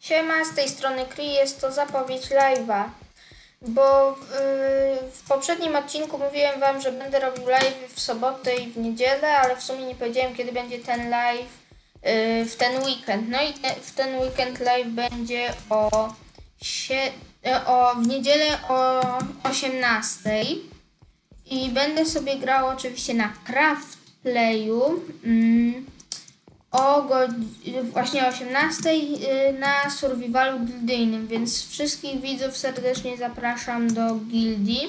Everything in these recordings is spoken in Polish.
Siema, z tej strony Kri, jest to zapowiedź live'a. Bo yy, w poprzednim odcinku mówiłem wam, że będę robił live w sobotę i w niedzielę, ale w sumie nie powiedziałem kiedy będzie ten live yy, w ten weekend. No i te, w ten weekend live będzie o, sie, yy, o w niedzielę o 18. I będę sobie grał oczywiście na Craft Playu. Mm, o właśnie o 18 y, na survivalu gildyjnym, więc wszystkich widzów serdecznie zapraszam do gildii.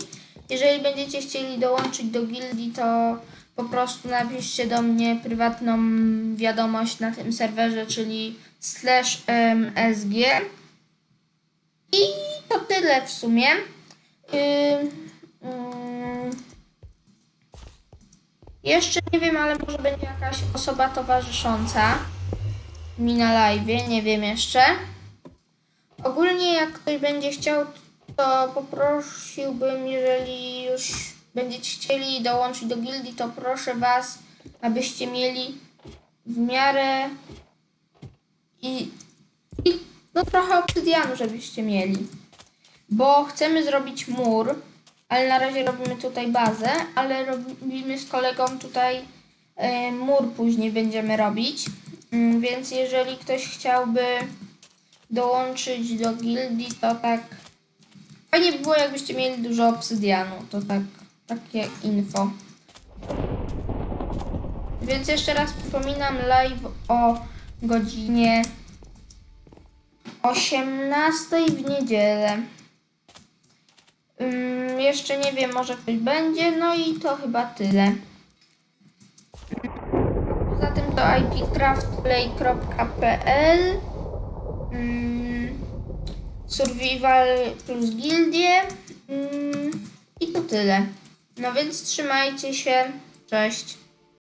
Jeżeli będziecie chcieli dołączyć do gildii, to po prostu napiszcie do mnie prywatną wiadomość na tym serwerze, czyli slash msg. I to tyle w sumie. Ym, jeszcze nie wiem, ale może będzie jakaś osoba towarzysząca mi na live, nie wiem jeszcze. Ogólnie jak ktoś będzie chciał, to poprosiłbym, jeżeli już będziecie chcieli dołączyć do gildii, to proszę Was, abyście mieli w miarę i, i no trochę obsydianu, żebyście mieli. Bo chcemy zrobić mur, ale na razie robimy tutaj bazę, ale robimy z kolegą tutaj e, mur później będziemy robić. Mm, Więc jeżeli ktoś chciałby dołączyć do gildii, to tak fajnie by było jakbyście mieli dużo obsydianu. To tak, takie info. Więc jeszcze raz przypominam live o godzinie 18 w niedzielę. Jeszcze nie wiem, może ktoś będzie, no i to chyba tyle. Poza tym to ipcraftplay.pl ym, Survival plus gildie ym, i to tyle. No więc trzymajcie się, cześć.